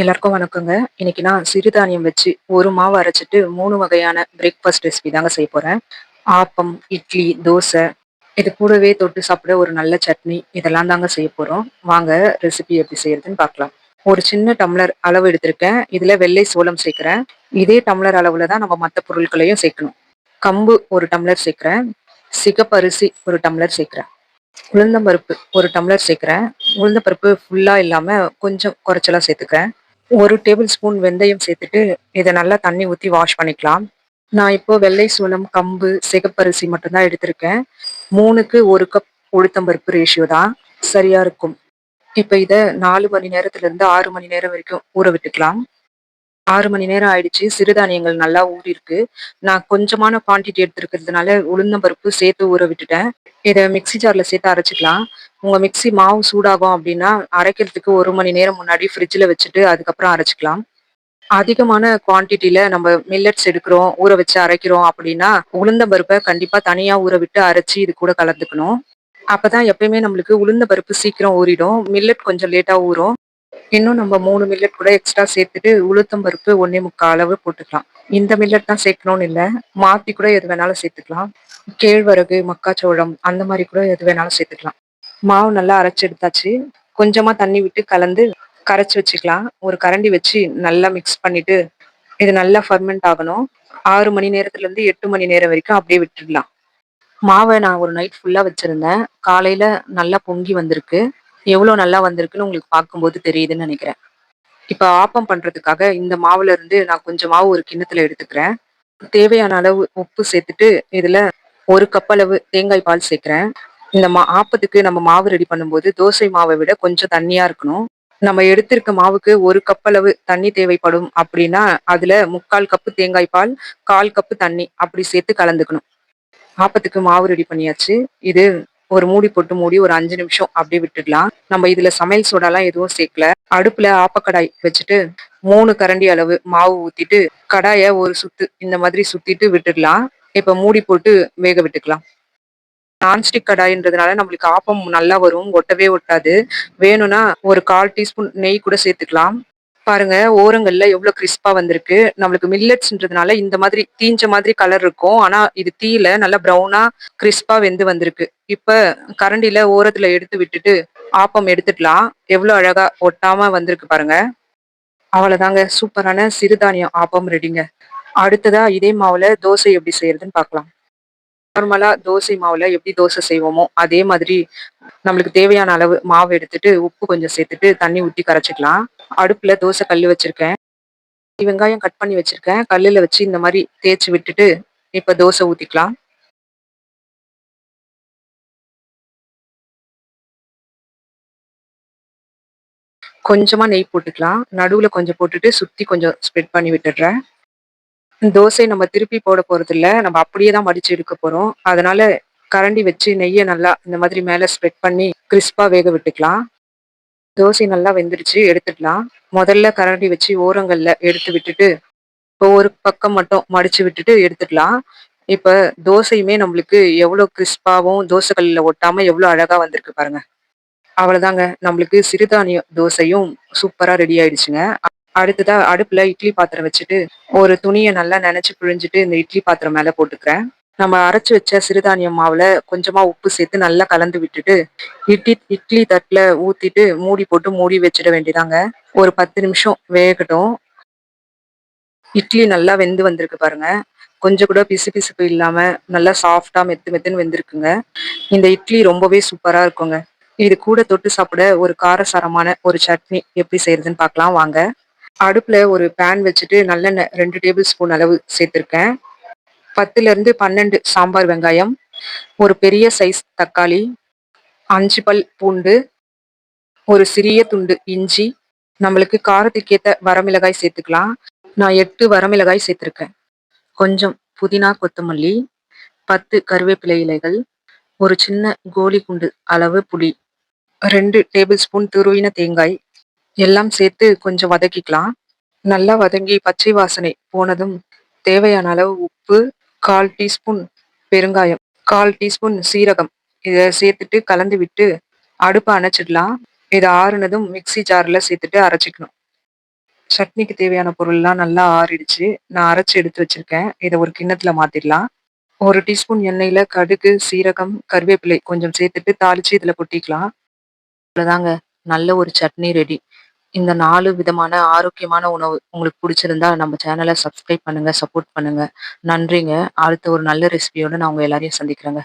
எல்லாருக்கும் வணக்கங்க. இன்னைக்கு நான் சிறுதானியம் வச்சு ஒரு மாவு அரைச்சிட்டு மூணு வகையான பிரேக்ஃபாஸ்ட் ரெசிபி தாங்க செய்ய போறேன். ஆப்பம், இட்லி, தோசை இது கூடவே தொட்டு சாப்பிட ஒரு நல்ல சட்னி இதெல்லாம் தாங்க செய்ய போறோம். வாங்க ரெசிபி எப்படி செய்யறதுன்னு பார்க்கலாம். ஒரு சின்ன டம்ளர் அளவு எடுத்திருக்கேன். இதுல வெள்ளை சோளம் சேர்க்கிறேன். இதே டம்ளர் அளவுல தான் நம்ம மற்ற பொருட்களையும் சேர்க்கணும். கம்பு ஒரு டம்ளர் சேர்க்கிறேன். சிகப்பரிசி ஒரு டம்ளர் சேர்க்கிறேன். உளுந்தம்பருப்பு ஒரு டம்ளர் சேர்க்குறேன் உளுந்தம்பருப்பு ஃபுல்லாக இல்லாமல் கொஞ்சம் குறைச்சலாக சேர்த்துக்கிறேன். ஒரு டேபிள் ஸ்பூன் வெந்தயம் சேர்த்துட்டு இதை நல்லா தண்ணி ஊற்றி வாஷ் பண்ணிக்கலாம். நான் இப்போ வெள்ளை சோளம் கம்பு சிகப்பரிசி மட்டும்தான் எடுத்திருக்கேன். மூணுக்கு ஒரு கப் உளுத்தம்பருப்பு ரேஷியோ தான். சரியா இருக்கும். இப்போ இதை நாலு மணி நேரத்துல இருந்து ஆறு மணி நேரம் வரைக்கும் ஊற விட்டுக்கலாம். ஆறு மணி நேரம் ஆயிடுச்சு. சிறுதானியங்கள் நல்லா ஊறிருக்கு நான் கொஞ்சமான குவான்டிட்டி எடுத்துருக்கிறதுனால உளுந்தம்பருப்பு சேர்த்து ஊற விட்டுட்டேன். இதை மிக்சி ஜாரில் சேர்த்து அரைச்சிக்கலாம். உங்கள் மிக்சி மாவு சூடாகும் அப்படின்னா அரைக்கிறதுக்கு ஒரு மணி நேரம் முன்னாடி ஃப்ரிட்ஜில் வச்சுட்டு அதுக்கப்புறம் அரைச்சிக்கலாம். அதிகமான குவான்டிட்டியில நம்ம மில்லட்ஸ் எடுக்கிறோம் ஊற வச்சு அரைக்கிறோம் அப்படின்னா உளுந்த பருப்பை கண்டிப்பா தனியா ஊற விட்டு அரைச்சி இது கூட கலந்துக்கணும். அப்பதான் எப்பயுமே நம்மளுக்கு உளுந்த பருப்பு சீக்கிரம் ஊறிடும். மில்லட் கொஞ்சம் லேட்டா ஊறும். இன்னும் நம்ம மூணு மில்லட் கூட எக்ஸ்ட்ரா சேர்த்துட்டு உளுத்தம் பருப்பு ஒன்னே முக்கால் அளவு போட்டுக்கலாம். இந்த மில்லட் தான் சேர்க்கணும்னு இல்லை. மாற்றி கூட எது வேணாலும் சேர்த்துக்கலாம். கேழ்வரகு மக்காச்சோளம் அந்த மாதிரி கூட எது வேணாலும் சேர்த்துக்கலாம். மாவு நல்லா அரைச்சி எடுத்தாச்சு. கொஞ்சமாக தண்ணி விட்டு கலந்து கரைச்சி வச்சுக்கலாம். ஒரு கரண்டி வச்சு நல்லா மிக்ஸ் பண்ணிட்டு இது நல்லா ஃபர்மெண்ட் ஆகணும். ஆறு மணி நேரத்துலேருந்து எட்டு மணி நேரம் வரைக்கும் அப்படியே விட்டுடலாம். மாவை நான் ஒரு நைட் ஃபுல்லாக வச்சுருந்தேன். காலையில் நல்லா பொங்கி வந்திருக்கு. எவ்வளோ நல்லா வந்திருக்குன்னு உங்களுக்கு பார்க்கும்போது தெரியுதுன்னு நினைக்கிறேன். இப்போ ஆப்பம் பண்ணுறதுக்காக இந்த மாவுல இருந்து நான் கொஞ்சம் மாவு ஒரு கிண்ணத்தில் எடுத்துக்கிறேன். தேவையான அளவு உப்பு சேர்த்துட்டு இதில் ஒரு கப் அளவு தேங்காய் பால் சேர்க்குறேன். இந்த மா ஆப்பத்துக்கு நம்ம மாவு ரெடி பண்ணும்போது தோசை மாவை விட கொஞ்சம் தண்ணியாக இருக்கணும். நம்ம எடுத்திருக்க மாவுக்கு ஒரு கப் அளவு தண்ணி தேவைப்படும் அப்படின்னா அதில் முக்கால் கப்பு தேங்காய் பால் கால் கப்பு தண்ணி அப்படி சேர்த்து கலந்துக்கணும். ஆப்பத்துக்கு மாவு ரெடி பண்ணியாச்சு. இது ஒரு மூடி போட்டு மூடி ஒரு அஞ்சு நிமிஷம் அப்படியே விட்டுடலாம். நம்ம இதுல சமையல் சோடாலாம் எதுவும் சேர்க்கல. அடுப்புல ஆப்பக்கடாய் வச்சுட்டு மூணு கரண்டி அளவு மாவு ஊத்திட்டு கடாய ஒரு சுத்து இந்த மாதிரி சுத்திட்டு விட்டுடலாம். இப்ப மூடி போட்டு வேக விட்டுக்கலாம். நான்ஸ்டிக் கடாயின்றதுனால நம்மளுக்கு ஆப்பம் நல்லா வரும். ஒட்டவே ஒட்டாது. வேணும்னா ஒரு கால் டீஸ்பூன் நெய் கூட சேர்த்துக்கலாம். பாருங்க ஓரங்கள்ல எவ்வளவு கிறிஸ்பா வந்திருக்கு. நம்மளுக்கு மில்லட்ஸ்ன்றதுனால இந்த மாதிரி தீஞ்ச மாதிரி கலர் இருக்கும். ஆனா இது தீல நல்லா ப்ரௌனா கிறிஸ்பா வெந்து வந்திருக்கு. இப்ப கரண்டில ஓரத்துல எடுத்து விட்டுட்டு ஆப்பம் எடுத்துடலாம். எவ்வளவு அழகா ஒட்டாம வந்திருக்கு பாருங்க. அவ்வளவுதாங்க. சூப்பரான சிறுதானியம் ஆப்பம் ரெடிங்க அடுத்ததா இதே மாவுல தோசை எப்படி செய்யறதுன்னு பார்க்கலாம். நார்மலா தோசை மாவுல எப்படி தோசை செய்வோமோ அதே மாதிரி நம்மளுக்கு தேவையான அளவு மாவு எடுத்துட்டு உப்பு கொஞ்சம் சேர்த்துட்டு தண்ணி ஊற்றி கரைச்சிக்கலாம். அடுப்புல தோசை கல் வச்சிருக்கேன். வெங்காயம் கட் பண்ணி வச்சிருக்கேன். கல்லுல வச்சு இந்த மாதிரி தேய்ச்சி விட்டுட்டு இப்ப தோசை ஊத்திக்கலாம். கொஞ்சமா நெய் போட்டுக்கலாம். நடுவுல கொஞ்சம் போட்டுட்டு சுத்தி கொஞ்சம் ஸ்ப்ரெட் பண்ணி விட்டுடுறேன். தோசை நம்ம திருப்பி போட போறது இல்ல நம்ம அப்படியே தான் மடிச்சு எடுக்க போறோம். அதனால கரண்டி வச்சு நெய்யை நல்லா இந்த மாதிரி மேல ஸ்ப்ரெட் பண்ணி கிறிஸ்பா வேக விட்டுக்கலாம். தோசை நல்லா வெந்துருச்சு எடுத்துடலாம் முதல்ல கரண்டி வச்சு ஓரங்கள்ல எடுத்து விட்டுட்டு இப்போ ஒரு பக்கம் மட்டும் மடிச்சு விட்டுட்டு எடுத்துடலாம் இப்ப தோசையுமே நம்மளுக்கு எவ்வளவு கிறிஸ்பாவும் தோசை கல்லில் ஒட்டாம எவ்வளவு அழகா வந்திருக்கு பாருங்க. அவ்வளவுதாங்க. நம்மளுக்கு சிறுதானிய தோசையும் சூப்பரா ரெடி ஆயிடுச்சுங்க. அடுத்ததா அடுப்புல இட்லி பாத்திரம் வச்சுட்டு ஒரு துணியை நல்லா நினைச்சு பிழிஞ்சிட்டு இந்த இட்லி பாத்திரம் மேல போட்டுக்கிறேன். நம்ம அரைச்சு வச்ச சிறுதானியம் மாவுல கொஞ்சமா உப்பு சேர்த்து நல்லா கலந்து விட்டுட்டு இட்லி இட்லி தட்டுல ஊத்திட்டு மூடி போட்டு மூடி வச்சிட வேண்டியதாங்க. ஒரு பத்து நிமிஷம் வேகட்டும். இட்லி நல்லா வெந்து வந்திருக்கு பாருங்க. கொஞ்சம் கூட பிசு பிசுப்பு இல்லாம நல்லா சாஃப்டா மெத்து மெத்துன்னு வெந்திருக்குங்க. இந்த இட்லி ரொம்பவே சூப்பரா இருக்குங்க. இது கூட தொட்டு சாப்பிட ஒரு காரசாரமான ஒரு சட்னி எப்படி செய்யறதுன்னு பார்க்கலாம். வாங்க. அடுப்பில் ஒரு பேன் வச்சுட்டு நல்லெண்ணெய் ரெண்டு டேபிள் ஸ்பூன் அளவு சேர்த்துருக்கேன். பத்துலேருந்து பன்னெண்டு சாம்பார் வெங்காயம் ஒரு பெரிய சைஸ் தக்காளி அஞ்சு பல் பூண்டு ஒரு சிறிய துண்டு இஞ்சி. நம்மளுக்கு காரத்துக்கேற்ற வரமிளகாய் சேர்த்துக்கலாம். நான் எட்டு வரமிளகாய் சேர்த்துருக்கேன். கொஞ்சம் புதினா கொத்தமல்லி பத்து கருவேப்பிலை இலைகள் ஒரு சின்ன கோலி குண்டு அளவு புளி ரெண்டு டேபிள் ஸ்பூன் துருவின தேங்காய் எல்லாம் சேர்த்து கொஞ்சம் வதக்கிக்கலாம். நல்லா வதங்கி பச்சை வாசனை போனதும் தேவையான அளவு உப்பு கால் டீஸ்பூன் பெருங்காயம் கால் டீஸ்பூன் சீரகம் இதை சேர்த்துட்டு கலந்து விட்டு அடுப்பை அணைச்சிடலாம் இதை ஆறுனதும் மிக்சி ஜாரில் சேர்த்துட்டு அரைச்சிக்கணும் சட்னிக்கு தேவையான பொருள்லாம் நல்லா ஆறிடுச்சு. நான் அரைச்சி எடுத்து வச்சிருக்கேன். இதை ஒரு கிண்ணத்தில் மாற்றிடலாம் ஒரு டீஸ்பூன் எண்ணெயில் கடுகு, சீரகம், கருவேப்பிலை கொஞ்சம் சேர்த்துட்டு தாளித்து இதில் கொட்டிக்கலாம். அவ்வளோதாங்க. நல்ல ஒரு சட்னி ரெடி. இந்த நாலு விதமான ஆரோக்கியமான உணவு உங்களுக்கு பிடிச்சிருந்தா நம்ம சேனல சப்ஸ்கிரைப் பண்ணுங்க, சப்போர்ட் பண்ணுங்க. நன்றிங்க. அடுத்த ஒரு நல்ல ரெசிபியோட நான் உங்க எல்லாரையும் சந்திக்கிறேங்க.